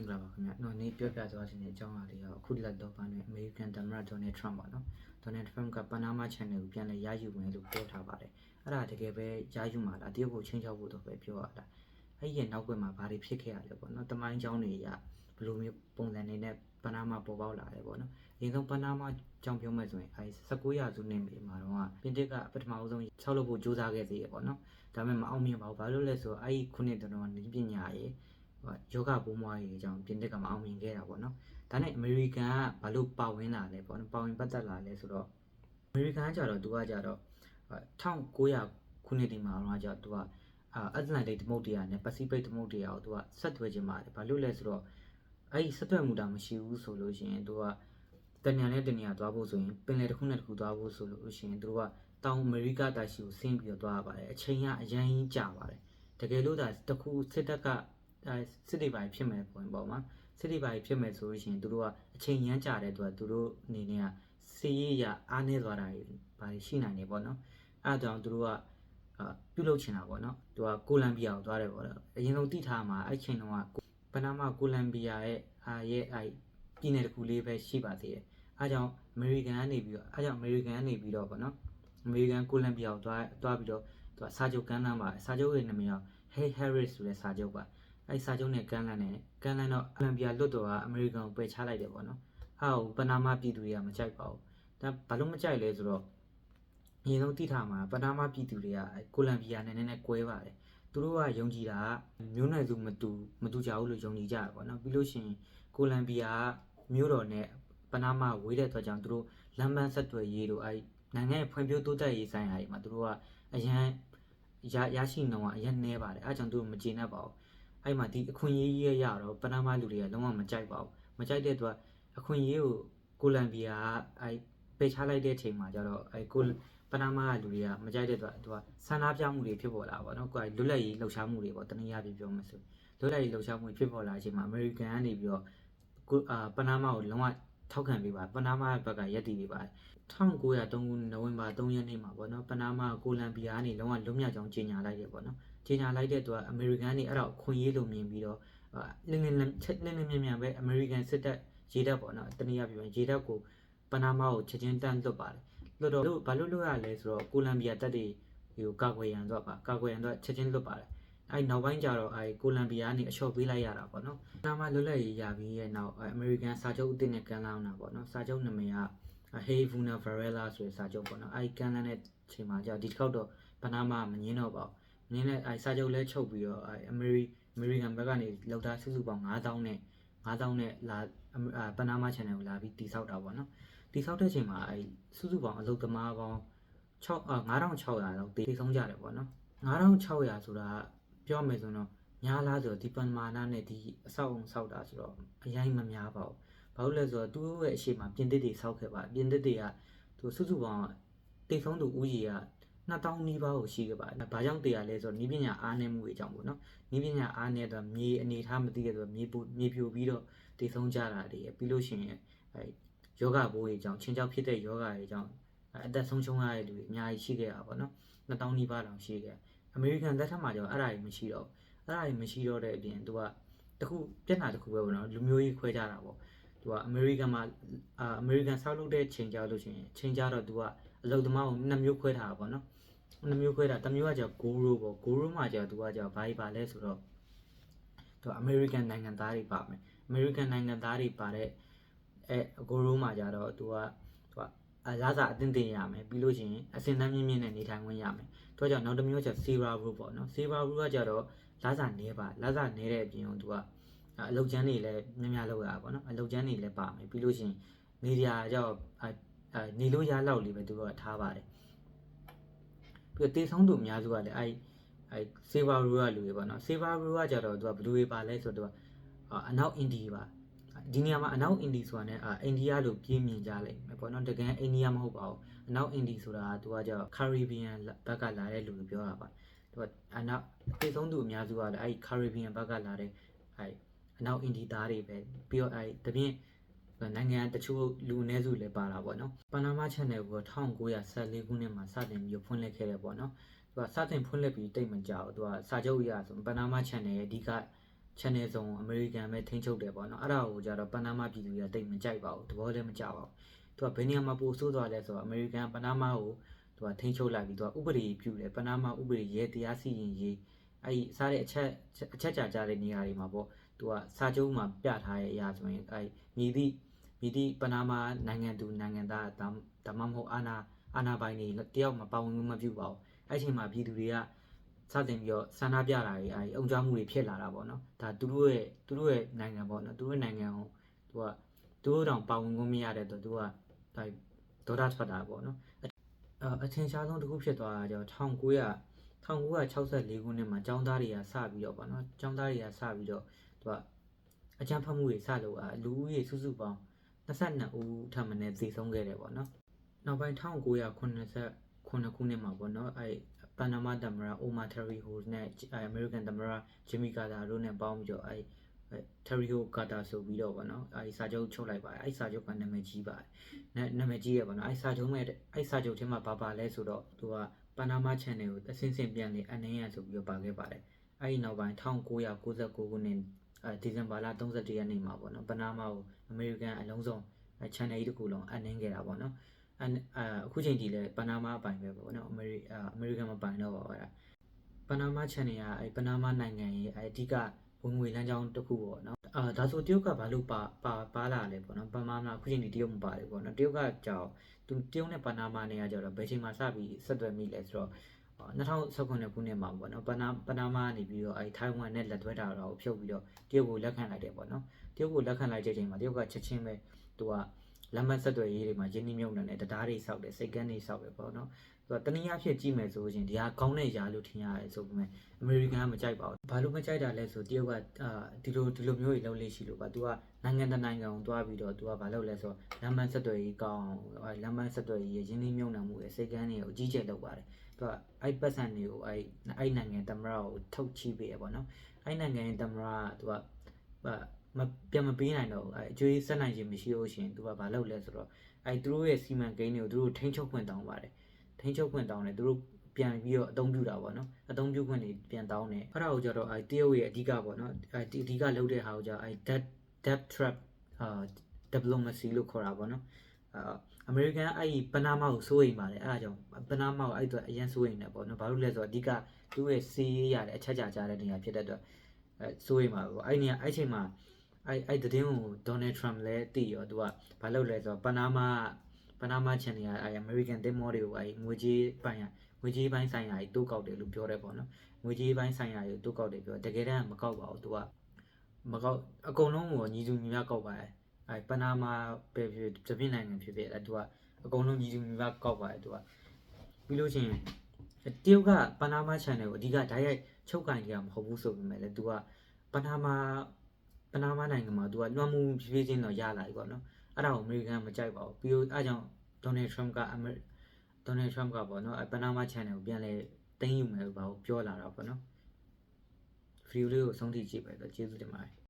င်္ဂလာပါခင်ဗျာကျွန်တော်နေ့ပြောပြသွားခြင်းတဲ့အကြောင်းအရာလေးကအခုလက်တော့ပိုင်းအမေရိကန်သမ္မတဒေါ်နယ်ထရန့်ပါနော်ဒေါ်နယ်ထရန့်ကပနားမား channel ကိုပြန်လည်ရယူမယ်လို့ပြောထားပါတယ်အဲ့ဒါတကယ်ပဲရယူမှာလားတရုတ်ကိုချင်းချောက်ဖို့တော့ပဲပြောရတာအဲ့ဒီရဲ့နောက်ွယ်မှာဘာတွေဖြစ်ခဲ့ရလဲပေါ့နော်တမိုင်းအကြောင်းတွေရဘယ်လိုမျိုးပုံစံတွေနဲ့ပနားမားပေါ်ပေါက်လာတယ်ပေါ့နော်အရင်ဆုံးပနားမားအကြောင်းပြောမယ်ဆိုရင်အဲ19ရာစုနှစ်မှာတော့ပြင်တစ်ကပထမအဆုံးဆောက်လုပ်ဖို့ကြိုးစားခဲ့သေးရပေါ့နော်ဒါပေမဲ့မအောင်မြင်ပါဘူးဘာလို့လဲဆိုတော့အဲ့ဒီခုနှစ်တုန်းကနီးပညာရေး ယောဂပိုးမွားရေးအကြောင်းပြင်တစ်ကမအောင်မြင်ခဲ့တာပေါ့နော်ဒါနဲ့အမေရိကန်ကဘာလို့ပါဝင်လာလဲပေါ့နော်ပါဝင်ပတ်သက်လာလဲဆိုတော့အမေရိကန်ကကြတော့သူကကြတော့1900ခုနှစ်ဒီမှာတော့ကြတော့သူကအာအတ္တလန်တိတ်သမုဒ္ဒရာနဲ့ပစိဖိတ်သမုဒ္ဒရာကိုသူကဆက်သွယ်ခြင်းပါတယ်ဘာလို့လဲဆိုတော့အဲ့ဒီဆက်သွယ်မှုတာမရှိဘူးဆိုလို့ရှိရင်သူကတဏှာနဲ့တဏှာသွားဖို့ဆိုရင်ပင်လယ်တစ်ခုနဲ့တစ်ခုသွားဖို့ဆိုလို့ရှိရင်သူတို့ကတောင်အမေရိကတိုက်ရှိကိုဆင်းပြီးတော့သွားရပါတယ်အချိန်ကအရင်ကြီးကြာပါတယ်တကယ်လို့ဒါတစ်ခုစစ်တပ်က အဲစစ်တွေပိုင်းဖြစ်မယ်ပုံပေါ့မှာစစ်တွေပိုင်းဖြစ်မယ်ဆိုလို့ရှိရင်သူတို့ကအချိန်ရမ်းကြာတဲ့အတွက်သူတို့အနေနဲ့ကစီးရရအားနေသွားတာဘာရှိနိုင်နေပေါ့နော်အဲအကြောင်းသူတို့ကအာပြုလုပ်ချင်တာပေါ့နော်သူကကိုလံဘီယာကိုသွားတယ်ပေါ့နော်အရင်ဆုံးတိထားမှာအဲ့ချိန်တုန်းကပနာမကိုလံဘီယာရဲ့အာရဲ့အဲပြည်နယ်တစ်ခုလေးပဲရှိပါသေးတယ်အဲကြောင့်အမေရိကန်ကနေပြီးတော့အဲကြောင့်အမေရိကန်ကနေပြီးတော့ပေါ့နော်အမေရိကန်ကိုလံဘီယာကိုသွားသွားပြီးတော့သူကစာချုပ်ကမ်းလှမ်းပါစာချုပ်ရဲ့နာမည်က Hey Harris ဆိုတဲ့စာချုပ်ပါ အဲ့စာချုပ်နဲ့ကမ်းလှမ်းတယ်ကမ်းလှမ်းတော့အလံပီယာလွတ်တော်ကအမေရိကန်ကိုပယ်ချလိုက်တယ်ပေါ့နော်ဟာပနာမပြည်သူတွေကမကြိုက်ပါဘူးဒါဘာလို့မကြိုက်လဲဆိုတော့အရင်ဆုံးတိထားမှာပနာမပြည်သူတွေကကိုလံဘီယာနဲ့နည်းနည်းကွဲပါတယ်သူတို့ကယုံကြည်တာမျိုးနွယ်စုမတူမတူကြဘူးလို့ယုံကြည်ကြတယ်ပေါ့နော်ပြီးလို့ရှိရင်ကိုလံဘီယာမျိုးတော်နဲ့ပနာမဝေးတဲ့အတွက်ကြောင့်သူတို့လမ်းပန်းဆက်သွယ်ရေးတို့အဲနိုင်ငံရဲ့ဖွံ့ဖြိုးတိုးတက်ရေးဆိုင်ရာတွေမှာသူတို့ကအရန်ရရရှိနှုံကအရင်နှဲပါတယ်အဲကြောင့်သူတို့မကျေနပ်ပါဘူး အဲ့မှာဒီအခွင့်အရေးကြီးရတော့ပနာမလူတွေကလုံးဝမကြိုက်ပါဘူးမကြိုက်တဲ့အတွက်အခွင့်အရေးကိုကိုလံဘီယာကအဲ့ပိတ်ချလိုက်တဲ့အချိန်မှာကျတော့အဲ့ကိုပနာမကလူတွေကမကြိုက်တဲ့အတွက်သူကဆန္ဒပြမှုတွေဖြစ်ပေါ်လာပါတော့ကိုယ်လွတ်လပ်ရေးလှုပ်ရှားမှုတွေပေါ့တနည်းအားဖြင့်ပြောမှဆိုလွတ်လပ်ရေးလှုပ်ရှားမှုဖြစ်ပေါ်လာတဲ့အချိန်မှာအမေရိကန်ကနေပြီးတော့ကိုအာပနာမကိုလုံးဝ ထောက်ခံပေးပါပနာမဘက်ကရက်တည်ပေးပါတယ်1903ခုနိုဝင်ဘာ3ရက်နေ့မှာပေါ့နော်ပနာမကိုလံဘီယာကနေလုံးဝလွတ်မြောက်ကြောင်းကြေညာလိုက်တယ်ပေါ့နော်ကြေညာလိုက်တဲ့အတွက်အမေရိကန်နေအဲ့တော့ခွင့်ရေးလို့မြင်ပြီးတော့လင်းလင်းလင်းလင်းလင်းမြန်မြန်ပဲအမေရိကန်စစ်တပ်ရေတပ်ပေါ့နော်တနည်းအားဖြင့်ရေတပ်ကိုပနာမကိုချက်ချင်းတန်းလွတ်ပါတယ်လွတ်တော့ဘာလို့လွတ်ရလဲဆိုတော့ကိုလံဘီယာတပ်တွေဟိုကာကွယ်ရန်တော့ပါကာကွယ်ရန်တော့ချက်ချင်းလွတ်ပါတယ် အဲ့နောက်ပိုင်းကျတော့အဲကိုလံဘီယာကနေအလျှော့ပေးလိုက်ရတာပေါ့နော်။နာမလွတ်လပ်ရေးရပြီးရဲ့နောက်အမေရိကန်စာချုပ်အသစ်နဲ့ကန်လောင်းတာပေါ့နော်။စာချုပ်နာမည်က Hey Vuna Varela ဆိုတဲ့စာချုပ်ပေါ့နော်။အဲဒီကန်လန်းတဲ့ချိန်မှာကျဒီတစ်ခေါက်တော့ပနာမမငင်းတော့ပါဘူး။ငင်းတဲ့အဲစာချုပ်လဲချုပ်ပြီးတော့အဲအမေရိအမေရိကန်ဘက်ကနေလောက်သားစုစုပေါင်း9000နဲ့9000နဲ့လာပနာမ channel ကိုလာပြီးတိဆောက်တာပေါ့နော်။တိဆောက်တဲ့ချိန်မှာအဲစုစုပေါင်းအလုပ်သမားပေါင်း6 9600လောက်တေဆုံးကြတယ်ပေါ့နော်။9600ဆိုတာ ပြောမယ်ဆိုတော့များလားဆိုတော့ဒီပန်မာနာနဲ့ဒီအဆောက်အုံဆောက်တာဆိုတော့အရင်မများပါဘူး။ဘာလို့လဲဆိုတော့သူ့ရဲ့အရှိမပြင်သစ်တွေဆောက်ခဲ့ပါပြင်သစ်တွေကသူစုစုပေါင်းတိတ်ဆုံးသူဥယျာဉ်က2000နီးပါးကိုရှိခဲ့ပါတယ်။ဘာကြောင့်တရားလဲဆိုတော့နီးပညာအားနည်းမှုတွေကြောင့်ပေါ့နော်။နီးပညာအားနည်းတော့မြေအနေထားမသိတဲ့ဆိုတော့မြေပူမြေပြိုပြီးတော့တိတ်ဆုံးကြတာတွေပြီးလို့ရှိရင်အဲယောဂဘိုးတွေကြောင့်ချင်းချောက်ဖြစ်တဲ့ယောဂတွေကြောင့်အသက်ဆုံးရှုံးရတဲ့လူတွေအများကြီးရှိခဲ့တာပေါ့နော်။2000နီးပါးတောင်ရှိခဲ့။ အမေရိကန်သက်ထက်မှာကျတော့အဲ့ဒါတွေမရှိတော့အဲ့ဒါတွေမရှိတော့တဲ့အပြင်သူကတခုပြဿနာတခုပဲပေါ့နော်လူမျိုးကြီးခွဲကြတာပေါ့သူကအမေရိကန်မှာအာအမေရိကန်ဆောက်လုပ်တဲ့ချိန်ကြလို့ရှိရင်ချိန်ကြတော့သူကအလုပ်သမားကိုနှစ်မျိုးခွဲထားတာပေါ့နော်နှစ်မျိုးခွဲတာတစ်မျိုးကကျဂိုးရိုးပေါ့ဂိုးရိုးမှာကျသူကကျဘာကြီးပါလဲဆိုတော့သူကအမေရိကန်နိုင်ငံသားတွေပါမယ်အမေရိကန်နိုင်ငံသားတွေပါတဲ့အဲဂိုးရိုးမှာကျတော့သူက သူကအလားစားအသင့်တင်ရမယ်ပြီးလို့ရှိရင်အစင်တန်းမြင့်မြင့်နဲ့နေထိုင်ခွင့်ရမယ်သူကကြောင့်နောက်တစ်မျိုးကျ Zebra Rule ပေါ့နော် Zebra Rule ကကျတော့လာစားနေပါလာစားနေတဲ့အပြင်သူကအလုတ်ချမ်းတွေလည်းများများလောက်ရတာပေါ့နော်အလုတ်ချမ်းတွေလည်းပါမယ်ပြီးလို့ရှိရင်နေရာကြောက်အဲနေလို့ရလောက်လေးပဲသူတို့ကထားပါတယ်ပြီးတော့တေဆုံးသူအများစုကလည်းအဲအဲဆေဘာရူကလူတွေပေါ့နော်ဆေဘာရူကကြတော့သူကဘလူးတွေပါလဲဆိုတော့အနောက်အင်ဒီပါ ဒီနေရာမှာအနောက်အင်ဒီဆိုတာ ਨੇ အိန္ဒိယလို့ပြင်းမြင်ကြလိမ့်မယ်ပေါ့နော်တကယ်အိန္ဒိယမဟုတ်ပါဘူးအနောက်အင်ဒီဆိုတာကသူကကြောက်ကာရီဘီယန်ဘက်ကလာတဲ့လူလို့ပြောတာပါသူကအနောက်ပြေဆုံးသူအများစုကလည်းအဲဒီကာရီဘီယန်ဘက်ကလာတဲ့အဲအနောက်အင်ဒီသားတွေပဲပြီးတော့အဲတပြင်းနိုင်ငံတချို့လူအနည်းစုလည်းပါတာပေါ့နော်ပနာမ channel ကို1914ခုနှစ်မှာစတင်ပြီးဖွင့်လှစ်ခဲ့တယ်ပေါ့နော်သူကစတင်ဖွင့်လှစ်ပြီးတိတ်မကြောက်သူကစာချုပ်အရဆိုပနာမ channel ရဲ့အဓိက channel စုံအမေရိကန်ပဲထိန်းချုပ်တယ်ပေါ့နော်အဲ့ဒါကိုကြတော့ပနားမားပြည်သူတွေကတိတ်မကြိုက်ပါဘူးသဘောလည်းမကျပါဘူးသူကဘယ်နေရာမှာပို့ဆိုးသွားလဲဆိုတော့အမေရိကန်ပနားမားကိုသူကထိန်းချုပ်လိုက်ပြီးသူကဥပဒေပြုတယ်ပနားမားဥပဒေရဲတရားစီရင်ရေးအဲ့ဒီစားတဲ့အချက်အချက်ကြကြတဲ့နေရာတွေမှာပေါ့သူကစာချုပ်မှာပြထားတဲ့အရာဆိုရင်အဲ့မြည်သည့်မြည်သည့်ပနားမားနိုင်ငံသူနိုင်ငံသားဒါဒါမှမဟုတ်အာနာအာနာပိုင်တွေတယောက်မှပါဝင်မှုမပြုပါဘူးအဲ့အချိန်မှာပြည်သူတွေက စတင်ပြီးတော့ဆန္ဒပြတာတွေအဲဒီအုံကြွမှုတွေဖြစ်လာတာပေါ့နော်ဒါသူတို့ရဲ့သူတို့ရဲ့နိုင်ငံပေါ့နော်သူတို့ရဲ့နိုင်ငံကိုသူကသူတို့တောင်ပါဝင်ခွင့်မရတဲ့တော့သူကဒါဒေါသထွက်တာပေါ့နော်အအထင်ရှားဆုံးတစ်ခုဖြစ်သွားတာကြောင့်1900 1964ခုနှစ်မှာចောင်းသားတွေကစပြီးတော့ပေါ့နော်ចောင်းသားတွေကစပြီးတော့သူကအကြမ်းဖက်မှုတွေစလို့အာလူဦးရေစုစုပေါင်း22ဦးထပ်မံနဲ့သေဆုံးခဲ့တယ်ပေါ့နော်နောက်ပိုင်း1989ခုနှစ်မှာပေါ့နော်အဲ ပနာမာသမ္မတအိုမာထရီဟိုနဲ့အမေရိကန်သမ္မတဂျင်မီကာတာတို့နဲ့ပေါင်းပြီးတော့အဲထရီဟိုကာတာဆိုပြီးတော့ဗောနော်အဲဒီစာချုပ်ချုပ်လိုက်ပါတယ်အဲဒီစာချုပ်ကနာမည်ကြီးပါတယ်နာမည်ကြီးရဗောနော်အဲဒီစာချုပ်မဲ့အဲဒီစာချုပ်ထဲမှာဘာပါလဲဆိုတော့သူကပနာမာ channel ကိုအစင်းစင်ပြန်လေအနှင်းရဆိုပြီးတော့ပါခဲ့ပါတယ်အဲဒီနောက်ပိုင်း1999ခုနှစ်အဲဒီဇင်ဘာလ31ရက်နေ့မှာဗောနော်ပနာမာကိုအမေရိကန်အလုံးစုံ channel ကြီးတစ်ခုလုံးအနှင်းခဲ့တာဗောနော် အန်အာအခုချိန်ထိလည်းပနာမာပိုင်ပဲပေါ့နော်အမေရိအာအမေရိကန်မပိုင်တော့ပါဘူးအဲ့ဒါပနာမာ channel ကအဲ့ပနာမာနိုင်ငံရဲ့အဲ့အဓိကဝင်ငွေလမ်းကြောင်းတစ်ခုပေါ့နော်အာဒါဆိုတရုတ်ကဘာလို့ပါပါပါလာလဲပေါ့နော်ပနာမာအခုချိန်ထိတရုတ်မပါတယ်ပေါ့နော်တရုတ်ကကြောက်သူတရုတ်နဲ့ပနာမာနေရကြတော့ဘယ်ချိန်မှစပြီးဆက်သွယ်မိလဲဆိုတော့2019ခုနှစ်မှာပေါ့နော်ပနာပနာမာနေပြီးတော့အဲထိုင်ဝမ်နဲ့လက်တွဲတာတော့ဖြုတ်ပြီးတော့တရုတ်ကိုလက်ခံလိုက်တယ်ပေါ့နော်တရုတ်ကိုလက်ခံလိုက်တဲ့ချိန်မှာတရုတ်ကချက်ချင်းပဲသူက လက်မှတ်ဆက်သွယ်ရေးတွေမှာရင်းနှီးမြှုပ်နှံတဲ့တရားတွေစောက်တယ်စိတ်ကန်းတွေစောက်တယ်ပေါ့နော်သူကတနည်းအားဖြင့်ကြည့်မယ်ဆိုရင်ဒီဟာကောင်းတဲ့ຢာလို့ထင်ရတယ်ဆိုပေမဲ့အမေရိကန်ကမကြိုက်ပါဘူးဘာလို့မကြိုက်တာလဲဆိုတရုတ်ကအာဒီလိုဒီလိုမျိုးတွေလုပ်လို့ရှိလို့ပါသူကနိုင်ငံတနိုင်ငံကိုတွားပြီးတော့သူကဘာလုပ်လဲဆိုတော့လက်မှတ်ဆက်သွယ်ရေးကောင်းအောင်လက်မှတ်ဆက်သွယ်ရေးရင်းနှီးမြှုပ်နှံမှုတွေစိတ်ကန်းတွေကိုအကြီးကျယ်လုပ်ပါတယ်သူကအဲ့ပတ်စံတွေကိုအဲ့အဲ့နိုင်ငံတမရကိုထုတ်ချိပေးရပေါ့နော်အဲ့နိုင်ငံရဲ့တမရကသူက မပြန်မပေးနိုင်တော့ဘူးအဲအကျွေးဆက်နိုင်ခြင်းမရှိလို့ရှိရင်သူကဘာလုပ်လဲဆိုတော့အဲသူတို့ရဲ့စီမံကိန်းတွေကိုသူတို့ထိန်းချုပ်ခွင့်တောင်းပါတယ်ထိန်းချုပ်ခွင့်တောင်းတယ်သူတို့ပြန်ပြီးတော့အသုံးပြုတာပေါ့နော်အသုံးပြုခွင့်တွေပြန်တောင်းတယ်အဲ့ဒါကိုကြတော့အဲတရုတ်ရဲ့အဓိကပေါ့နော်အဲအဓိကလုပ်တဲ့ဟာကိုကြအဲ debt debt trap အာ diplomacy လို့ခေါ်တာပေါ့နော်အာအမေရိကန်အဲ့ဒီပနာမာကိုစိုးရိမ်ပါတယ်အဲ့ဒါကြောင့်ပနာမာကိုအဲ့အတွက်အရင်စိုးရိမ်တယ်ပေါ့နော်ဘာလို့လဲဆိုတော့အဓိကသူ့ရဲ့စီးရတဲ့အချက်ကြကြတဲ့နေရာဖြစ်တဲ့အတွက်အဲစိုးရိမ်ပါပေါ့အဲ့ဒီနေရာအဲ့ချိန်မှာ အဲ့အဲ့သတင်းကိုဒေါ်နယ်ထရမ့်လည်းသိရောသူကဘာလုပ်လဲဆိုတော့ပနာမာပနာမာ channel ကအဲ့အမေရိကန်တင်မောတွေကိုအဲ့ငွေကြေးပိုင်းငွေကြေးပိုင်းဆိုင်ရာကြီးတိုးကောက်တယ်လို့ပြောတယ်ပေါ့နော်ငွေကြေးပိုင်းဆိုင်ရာကြီးတိုးကောက်တယ်ပြောတကယ်တမ်းမကောက်ပါဘူးသူကမကောက်အကုန်လုံးကိုညီစုညီမျှကောက်ပါတယ်အဲပနာမာပဲဖြစ်ဖြစ်ပြည်နိုင်ငံဖြစ်ဖြစ်အဲသူကအကုန်လုံးညီစုညီမျှကောက်ပါတယ်သူကပြီးလို့ချင်းတရုတ်ကပနာမာ channel ကိုအဓိကဓာတ်ရိုက်ချုပ်ကင်ကြမဟုတ်ဘူးဆိုပေမဲ့လည်းသူကပနာမာ ပနာမာနိုင်ငံမှာသူကလွှမ်းမှုဖြည်းဖြည်းချင်းတော့ရလာပြီပေါ့နော်အဲ့ဒါကိုအမေရိကန်မကြိုက်ပါဘူးပြီးတော့အဲကြောင့်ဒေါ်နယ်ထရမ့်ကအမေဒေါ်နယ်ထရမ့်ကပေါ့နော်ပနာမာ channel ကိုပြန်လဲတင်းယူမယ်လို့ဘာကိုပြောလာတာပေါ့နော်ဗီဒီယိုလေးကိုဆုံးထိကြည့်ပဲဆိုကျေးဇူးတင်ပါတယ်